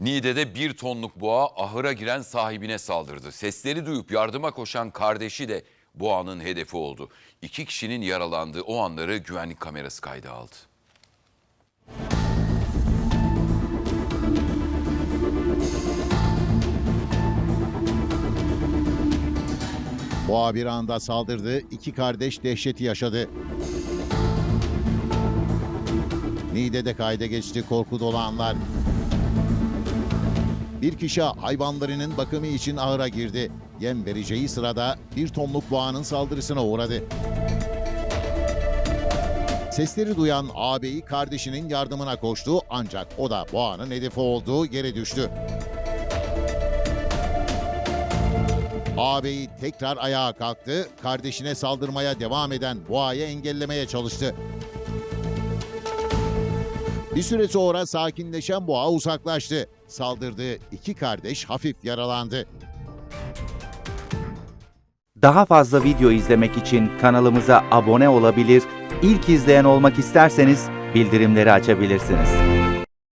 Niğde'de bir tonluk boğa ahıra giren sahibine saldırdı. Sesleri duyup yardıma koşan kardeşi de boğanın hedefi oldu. İki kişinin yaralandığı o anları güvenlik kamerası kayda aldı. Boğa bir anda saldırdı, iki kardeş dehşeti yaşadı. Niğde'de kayda geçti korku dolu anlar. Bir kişi hayvanlarının bakımı için ahıra girdi. Yem vereceği sırada bir tonluk boğanın saldırısına uğradı. Sesleri duyan ağabeyi kardeşinin yardımına koştu ancak o da boğanın hedefi olduğu yere düştü. Ağabeyi tekrar ayağa kalktı, kardeşine saldırmaya devam eden boğayı engellemeye çalıştı. Bir süre sonra sakinleşen boğa uzaklaştı. Saldırdığı iki kardeş hafif yaralandı. Daha fazla video izlemek için kanalımıza abone olabilir, ilk izleyen olmak isterseniz bildirimleri açabilirsiniz.